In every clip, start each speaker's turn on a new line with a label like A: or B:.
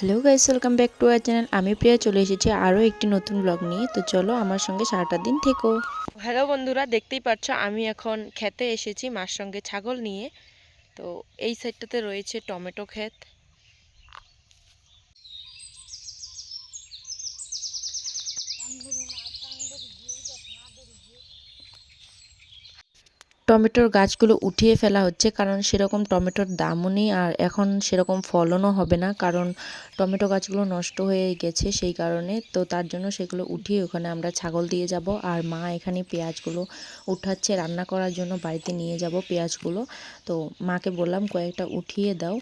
A: Hello guys welcome back to our channel আমি প্রিয়া চলে এসেছি আরও একটি নতুন ব্লগ নিয়ে। তো চলো আমার সঙ্গে সারাটা দিন থেকো।
B: হ্যালো বন্ধুরা, দেখতেই পাচ্ছ আমি এখন খেতে এসেছি মার সঙ্গে ছাগল নিয়ে। তো এই সাইডটাতে রয়েছে টমেটো ক্ষেত।
A: টমেটোর গাছগুলো উঠিয়ে ফেলা হচ্ছে, কারণ সেরকম টমেটোর দামও নেই আর এখন সেরকম ফলনও হবে না, কারণ টমেটো গাছগুলো নষ্ট হয়ে গেছে সেই কারণে। তো তার জন্য সেগুলো উঠিয়ে ওখানে আমরা ছাগল দিয়ে যাব আর মা এখানে পেঁয়াজগুলো উঠাচ্ছে, রান্না করার জন্য বাড়িতে নিয়ে যাব পেঁয়াজগুলো। তো মাকে বললাম, কয়েকটা উঠিয়ে দাও।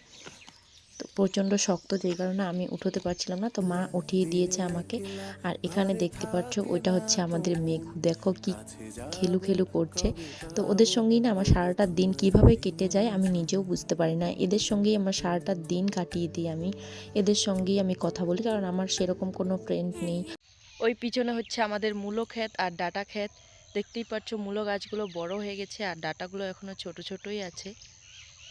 A: তো প্রচণ্ড শক্ত যে কারণে আমি উঠোতে পারছিলাম না, তো মা উঠিয়ে দিয়েছে আমাকে। আর এখানে দেখতে পাচ্ছ, ওইটা হচ্ছে আমাদের মেঘু। দেখো কি খেলু খেলু করছে। তো ওদের সঙ্গেই না আমার সারাটা দিন কীভাবে কেটে যায় আমি নিজেও বুঝতে পারি না। এদের সঙ্গেই আমার সারাটা দিন কাটিয়ে দিই আমি। এদের সঙ্গেই আমি কথা বলি, কারণ আমার সেরকম কোনো ফ্রেন্ড নেই।
B: ওই পিছনে হচ্ছে আমাদের মূলো ক্ষেত আর ডাটা ক্ষেত। দেখতেই পাচ্ছ মূলো গাছগুলো বড় হয়ে গেছে আর ডাটাগুলো এখনও ছোট ছোটই আছে।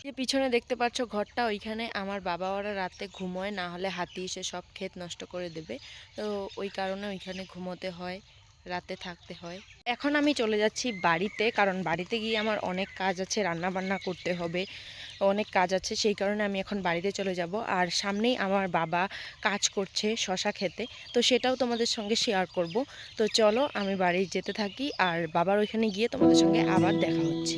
B: যে পিছনে দেখতে পাচ্ছ ঘরটা, ওইখানে আমার বাবা ওরা রাতে ঘুমোয়, না হলে হাতি এসে সব ক্ষেত নষ্ট করে দেবে। তো ওই কারণে ওইখানে ঘুমোতে হয়, রাতে থাকতে হয়। এখন আমি চলে যাচ্ছি বাড়িতে, কারণ বাড়িতে গিয়ে আমার অনেক কাজ আছে রান্না বান্না করতে হবে, অনেক কাজ আছে, সেই কারণে আমি এখন বাড়িতে চলে যাব। আর সামনেই আমার বাবা কাজ করছে শশা খেতে, তো সেটাও তোমাদের সঙ্গে শেয়ার করব। তো চলো আমি বাড়ি যেতে থাকি, আর বাবার ওইখানে গিয়ে তোমাদের সঙ্গে আবার দেখা হচ্ছে।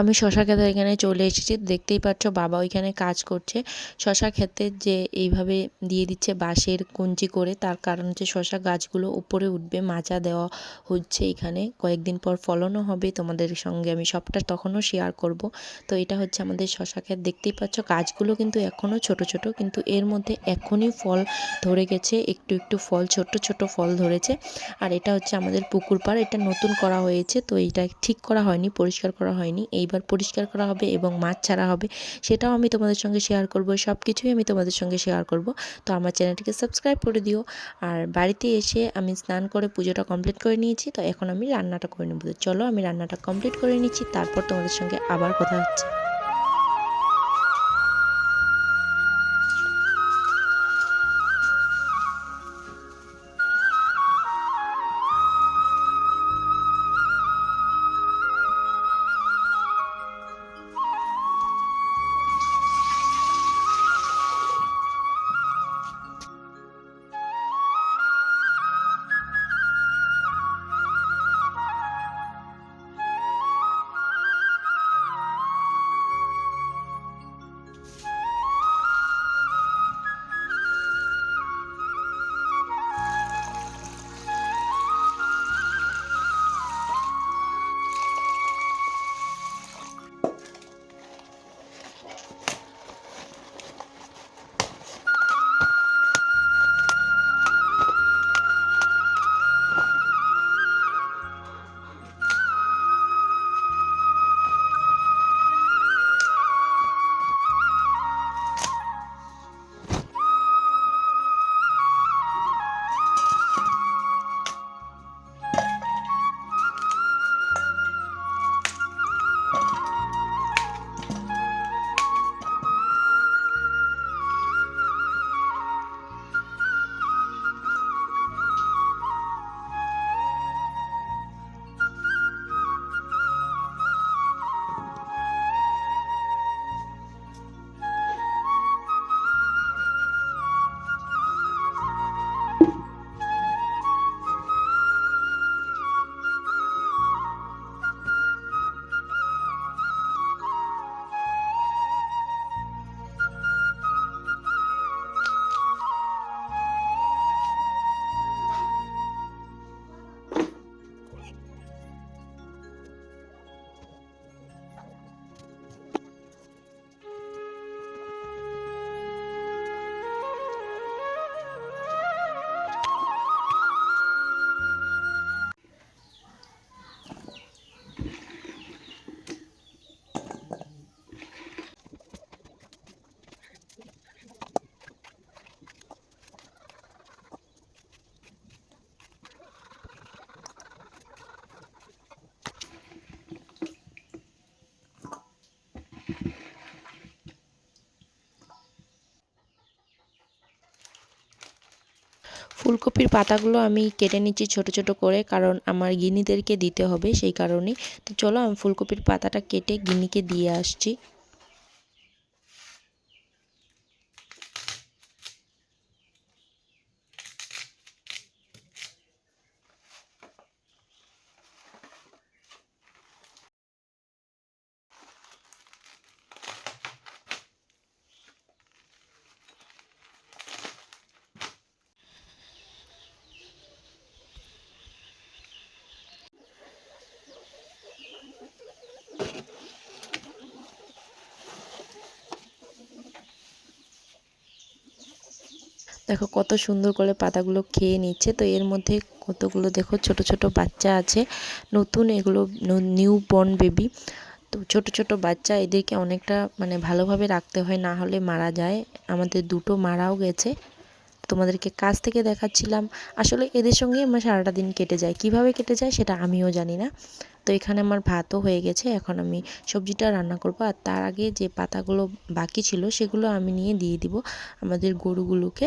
A: আমি শশা ক্ষেতের এখানে চলে এসেছি, দেখতেই পাচ্ছ বাবা ওইখানে কাজ করছে। শশা ক্ষেতে যে এইভাবে দিয়ে দিচ্ছে বাঁশের কঞ্চি করে, তার কারণ হচ্ছে শশা গাছগুলো উপরে উঠবে, মাচা দেওয়া হচ্ছে এখানে। কয়েকদিন পর ফলনও হবে, তোমাদের সঙ্গে আমি সবটা তখনও শেয়ার করব। তো এটা হচ্ছে আমাদের শশা ক্ষেত, দেখতেই পাচ্ছ গাছগুলো কিন্তু এখনও ছোট ছোট, কিন্তু এর মধ্যে এখনই ফল ধরে গেছে, একটু একটু ফল ছোট ছোট ফল ধরেছে। আর এটা হচ্ছে আমাদের পুকুর পাড়, এটা নতুন করা হয়েছে, তো এটা ঠিক করা হয়নি, পরিষ্কার করা হয়নি। এইবার পরিষ্কার করা হবে এবং মাছ ছাড়া হবে, সেটাও আমি তোমাদের সঙ্গে শেয়ার করব সব কিছুই আমি তোমাদের সঙ্গে শেয়ার করব। তো আমার চ্যানেলটিকে সাবস্ক্রাইব করে দিও। আর বাড়িতে এসে আমি স্নান করে পুজোটা কমপ্লিট করে নিয়েছি, তো এখন আমি রান্নাটা করে নেব। চলো আমি রান্নাটা কমপ্লিট করে নিচ্ছি, তারপর তোমাদের সঙ্গে আবার কথা হচ্ছে। ফুলকপির পাতাগুলো আমি কেটে নিচ্ছি ছোট ছোট করে, কারণ আমার গিনিদেরকে দিতে হবে সেই কারণে তো চলো আমি ফুলকপির পাতাটা কেটে গিনিকে দিয়ে আসছি। দেখো কত সুন্দর করে পাতাগুলো খেয়ে নিচ্ছে। তো এর মধ্যে কতগুলো দেখো ছোট ছোট বাচ্চা আছে। নতুন এগুলো নিউ বর্ন বেবি তো ছোট ছোট বাচ্চা এদেরকে অনেকটা মানে ভালোভাবে রাখতে হয়, না হলে মারা যায়। আমাদের দুটো মারাও গেছে। তোমাদেরকে কাছ থেকে দেখাচ্ছিলাম। আসলে এদের সঙ্গে আমার সারাটা দিন কেটে যায়। কীভাবে কেটে যায় সেটা আমিও জানি না। তো এখানে আমার ভাতও হয়ে গেছে, এখন আমি সবজিটা রান্না করব। আর তার আগে যে পাতাগুলো বাকি ছিল সেগুলো আমি নিয়ে দিয়ে দিব আমাদের গরুগুলোকে।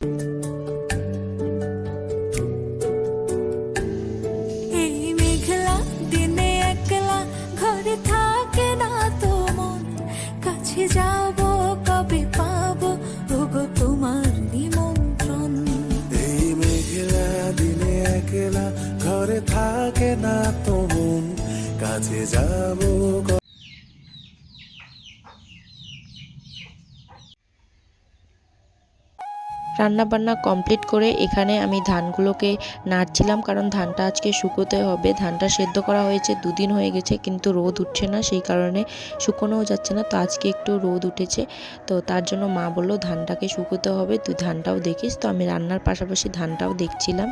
C: এই কাছে যাব
A: রান্না বান্না কমপ্লিট করে এখানে আমি ধানগুলোকে নাড়ছিলাম, কারণ ধানটা আজকে শুকোতে হবে। ধানটা সেদ্ধ করা হয়েছে, দুদিন হয়ে গেছে, কিন্তু রোদ উঠছে না, সেই কারণে শুকোনোও যাচ্ছে না। তো আজকে একটু রোদ উঠেছে, তো তার জন্য মা বলল, ধানটাকে শুকোতে হবে, তুই ধানটাও দেখিস। তো আমি রান্নার পাশাপাশি ধানটাও দেখছিলাম।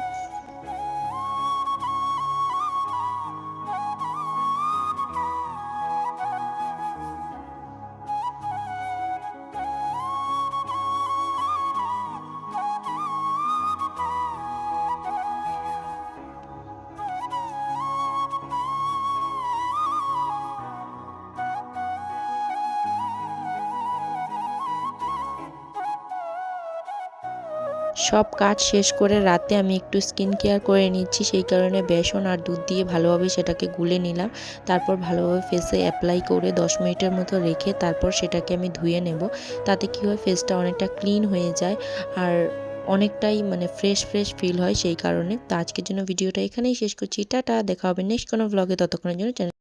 A: সব কাজ শেষ করে রাতে আমি একটু স্কিন কেয়ার করে নিচ্ছি, সেই কারণে বেসন আর দুধ দিয়ে ভালোভাবে সেটাকে গুলে নিলাম। তারপর ভালোভাবে ফেসে অ্যাপ্লাই করে 10 মিনিটের মতো রেখে তারপর সেটাকে আমি ধুয়ে নেব। তাতে কী হয় ফেসটা অনেকটা ক্লিন হয়ে যায় আর অনেকটাই মানে ফ্রেশ ফ্রেশ ফিল হয় সেই কারণে। তো আজকের জন্য ভিডিওটা এখানেই শেষ করছি। টাটা, দেখা হবে নেক্সট কোনো ব্লগে ততক্ষণের জন্য